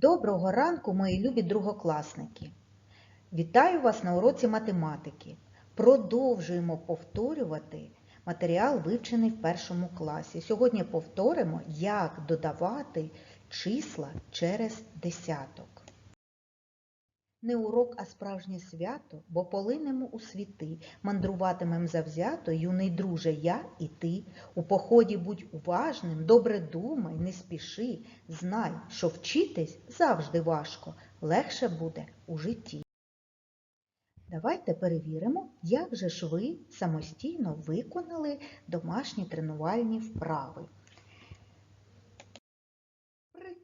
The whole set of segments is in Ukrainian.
Доброго ранку, мої любі другокласники! Вітаю вас на уроці математики. Продовжуємо повторювати матеріал, вивчений в першому класі. Сьогодні повторимо, як додавати числа через десяток. Не урок, а справжнє свято, бо полинемо у світи, мандруватимем завзято, юний друже, я і ти. У поході будь уважним, добре думай, не спіши, знай, що вчитись завжди важко, легше буде у житті. Давайте перевіримо, як же ж ви самостійно виконали домашні тренувальні вправи.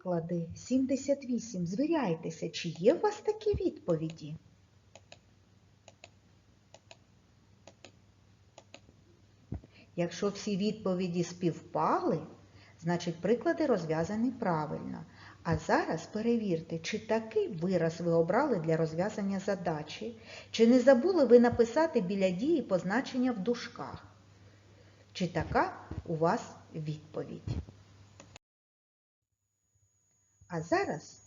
Приклади 78. Звіряйтеся, чи є у вас такі відповіді? Якщо всі відповіді співпали, значить приклади розв'язані правильно. А зараз перевірте, чи такий вираз ви обрали для розв'язання задачі, чи не забули ви написати біля дії позначення в дужках. Чи така у вас відповідь? А зараз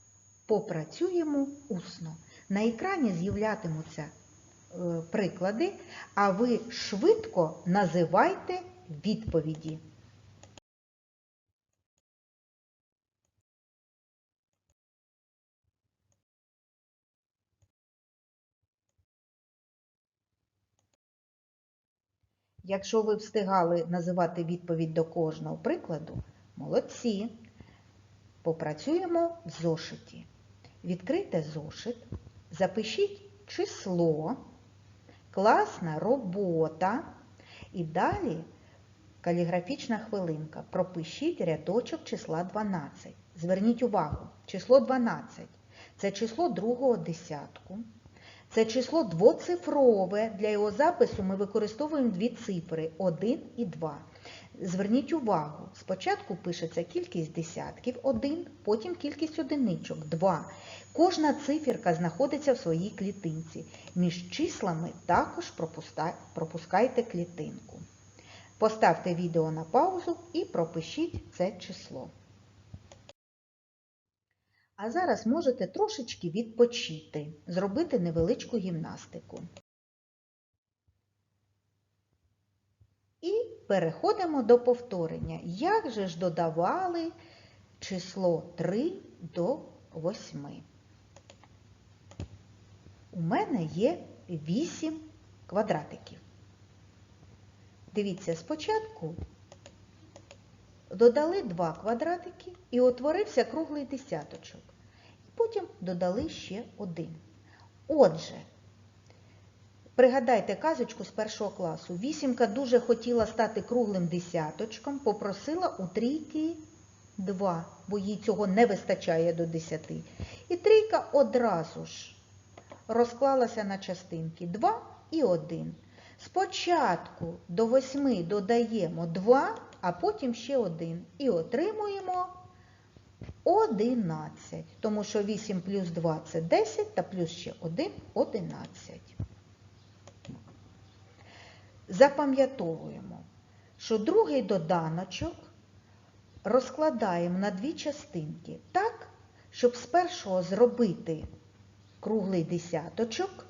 попрацюємо усно. На екрані з'являтимуться е, приклади, а ви швидко називайте відповіді. Якщо ви встигали називати відповідь до кожного прикладу, молодці. Попрацюємо в зошиті. Відкрийте зошит, запишіть число, класна робота і далі каліграфічна хвилинка. Пропишіть рядочок числа 12. Зверніть увагу, число 12 це число другого десятку. Це число двоцифрове. Для його запису ми використовуємо дві цифри 1 і 2. Зверніть увагу, спочатку пишеться кількість десятків 1, потім кількість одиничок 2. Кожна циферка знаходиться в своїй клітинці. Між числами також пропускайте клітинку. Поставте відео на паузу і пропишіть це число. А зараз можете трошечки відпочити, зробити невеличку гімнастику. І переходимо до повторення. Як же ж додавали число 3 до 8? У мене є 8 квадратиків. Дивіться, спочатку додали 2 квадратики і утворився круглий десяточок. Потім додали ще один. Отже, пригадайте казочку з першого класу. Вісімка дуже хотіла стати круглим десяточком, попросила у трійки 2, бо їй цього не вистачає до 10. І трійка одразу ж розклалася на частинки 2 і 1. Спочатку до 8 додаємо 2, а потім ще 1. І отримуємо 11. Тому що 8 плюс 2 це 10, та плюс ще 1 – 11. Запам'ятовуємо, що другий доданочок розкладаємо на дві частинки так, щоб з першого зробити круглий десяточок,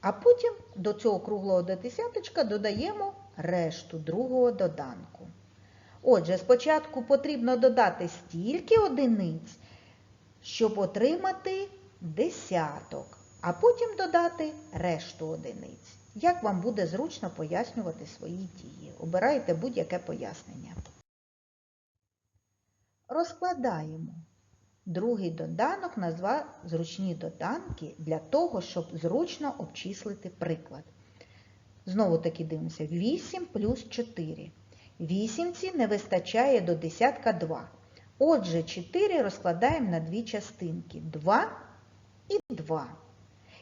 а потім до цього круглого десяточка додаємо решту другого доданку. Отже, спочатку потрібно додати стільки одиниць, щоб отримати десяток, а потім додати решту одиниць. Як вам буде зручно пояснювати свої дії? Обирайте будь-яке пояснення. Розкладаємо другий доданок на два зручні доданки для того, щоб зручно обчислити приклад. Знову таки дивимося. 8 плюс 4. Вісімці не вистачає до десятка 2. Отже, 4 розкладаємо на дві частинки. 2 і 2.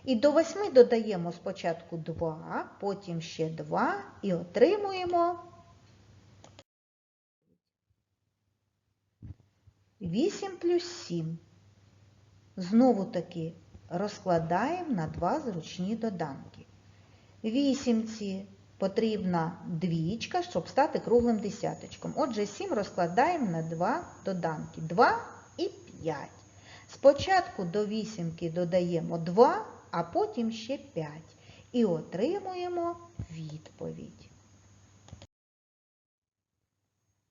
І до 8 додаємо спочатку 2, потім ще 2 і отримуємо 8 плюс 7. Знову таки розкладаємо на два зручні доданки. Вісімці потрібна двічка, щоб стати круглим десяточком. Отже, 7 розкладаємо на два доданки. 2 і 5. Спочатку до вісімки додаємо 2, а потім ще 5. І отримуємо відповідь.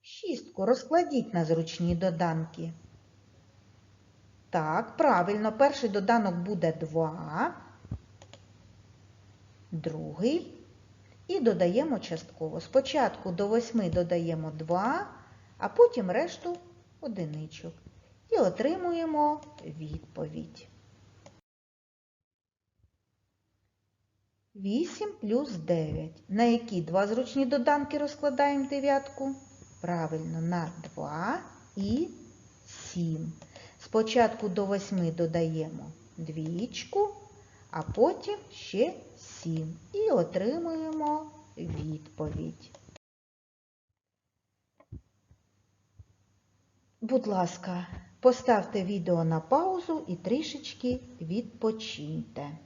Шістку розкладіть на зручні доданки. Так, правильно, перший доданок буде 2, другий і додаємо частково. Спочатку до 8 додаємо 2, а потім решту одиничок. І отримуємо відповідь. 8 плюс 9. На які два зручні доданки розкладаємо дев'ятку? Правильно, на 2 і 7. Спочатку до 8 додаємо двічку, а потім ще 7. І отримуємо відповідь. Будь ласка, поставте відео на паузу і трішечки відпочиньте.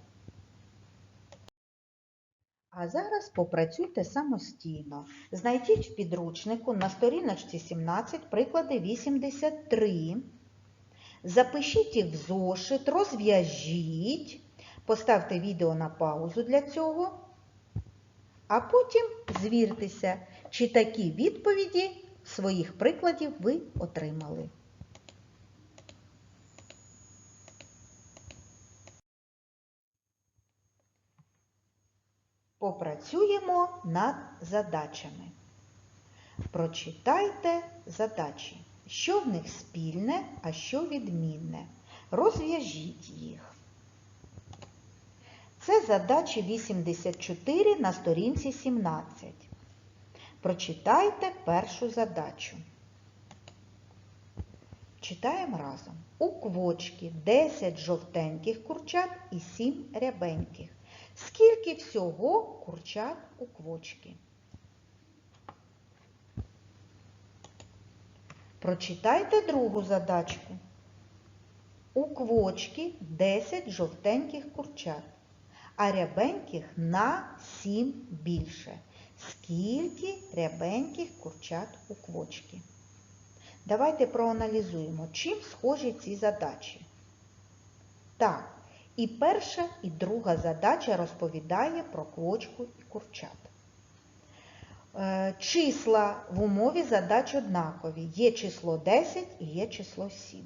А зараз попрацюйте самостійно. Знайдіть в підручнику на сторіночці 17 приклади 83. Запишіть їх в зошит, розв'яжіть, поставте відео на паузу для цього, а потім звіртеся, чи такі відповіді своїх прикладів ви отримали. Попрацюємо над задачами. Прочитайте задачі, що в них спільне, а що відмінне. Розв'яжіть їх. Це задачі 84 на сторінці 17. Прочитайте першу задачу. Читаємо разом. У квочки 10 жовтеньких курчат і 7 рябеньких. Скільки всього курчат у квочки? Прочитайте другу задачку. У квочки 10 жовтеньких курчат, а рябеньких на 7 більше. Скільки рябеньких курчат у квочки? Давайте проаналізуємо, чим схожі ці задачі. Так, і перша, і друга задача розповідає про квочку і курчат. Е, Числа в умові задач однакові. Є число 10 і є число 7.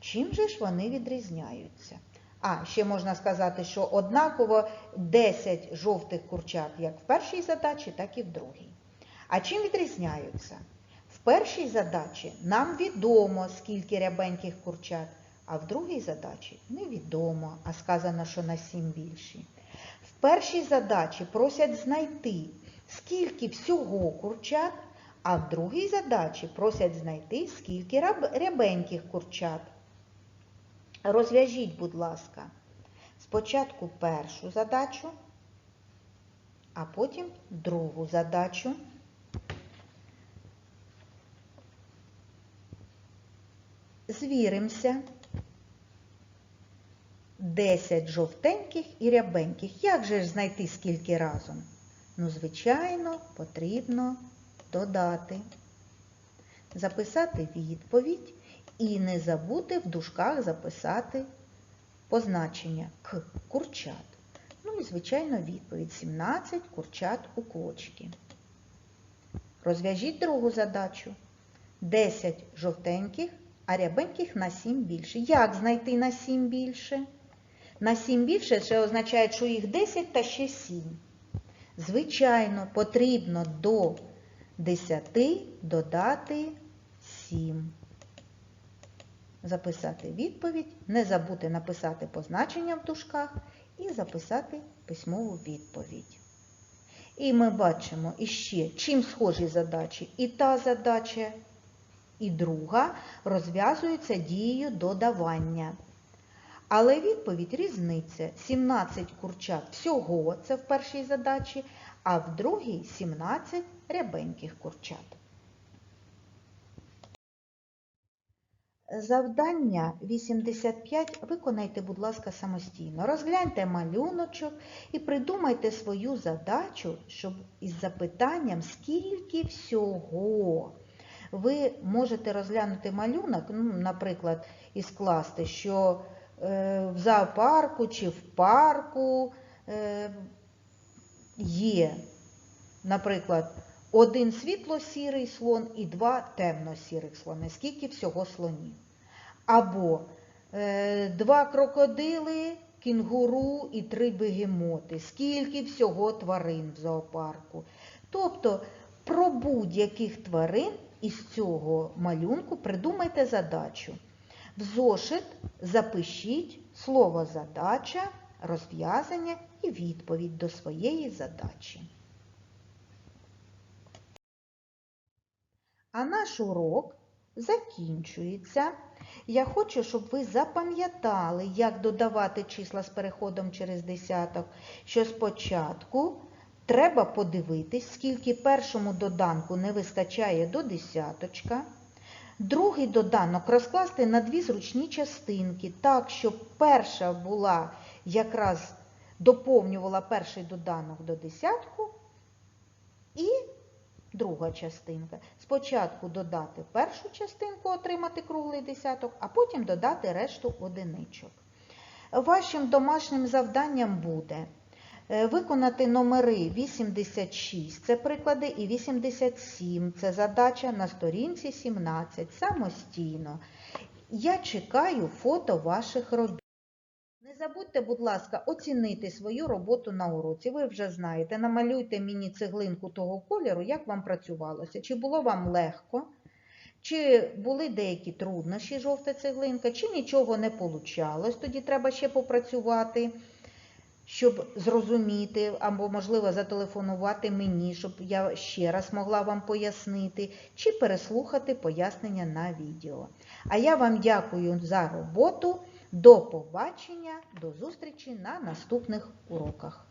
Чим же ж вони відрізняються? А, ще можна сказати, що однаково 10 жовтих курчат як в першій задачі, так і в другій. А чим відрізняються? В першій задачі нам відомо, скільки рябеньких курчат, а в другій задачі невідомо, а сказано, що на 7 більші. В першій задачі просять знайти, скільки всього курчат, а в другій задачі просять знайти, скільки рябеньких курчат. Розв'яжіть, будь ласка, спочатку першу задачу, а потім другу задачу. Звіримося. 10 жовтеньких і рябеньких. Як же ж знайти скільки разом? Ну, звичайно, потрібно додати, записати відповідь і не забути в дужках записати позначення к курчат. Ну і, звичайно, відповідь 17 курчат у квочки. Розв'яжіть другу задачу. 10 жовтеньких, а рябеньких на 7 більше. Як знайти на 7 більше? На 7 більше це означає, що їх 10 та ще 7. Звичайно, потрібно до 10 додати 7. Записати відповідь, не забути написати позначення в дужках і записати письмову відповідь. І ми бачимо іще, чим схожі задачі. І та задача, і друга розв'язуються дією додавання. Але відповідь різниця. 17 курчат всього, це в першій задачі, а в другій 17 рябеньких курчат. Завдання 85 виконайте, будь ласка, самостійно. Розгляньте малюночок і придумайте свою задачу, щоб із запитанням, скільки всього ви можете розглянути малюнок, ну, наприклад, і скласти, що в зоопарку чи в парку е, є, наприклад, один світло-сірий слон і два темно-сірих слони. Скільки всього слонів? Або е, два крокодили, кінгуру і три бегемоти. Скільки всього тварин в зоопарку. Тобто про будь-яких тварин із цього малюнку придумайте задачу. В зошит запишіть слово задача, розв'язання і відповідь до своєї задачі. А наш урок закінчується. Я хочу, щоб ви запам'ятали, як додавати числа з переходом через десяток, що спочатку треба подивитись, скільки першому доданку не вистачає до десяточка. Другий доданок розкласти на дві зручні частинки, так, щоб перша була якраз доповнювала перший доданок до десятку і друга частинка. Спочатку додати першу частинку, отримати круглий десяток, а потім додати решту одиничок. Вашим домашнім завданням буде виконати номери 86, це приклади, і 87, це задача на сторінці 17, самостійно. Я чекаю фото ваших робіт. Не забудьте, будь ласка, оцінити свою роботу на уроці. Ви вже знаєте, намалюйте мені цеглинку того кольору, як вам працювалося. Чи було вам легко, чи були деякі труднощі, жовта цеглинка, чи нічого не получалось. Тоді треба ще попрацювати, щоб зрозуміти, або, можливо, зателефонувати мені, щоб я ще раз могла вам пояснити, чи переслухати пояснення на відео. А я вам дякую за роботу. До побачення, до зустрічі на наступних уроках.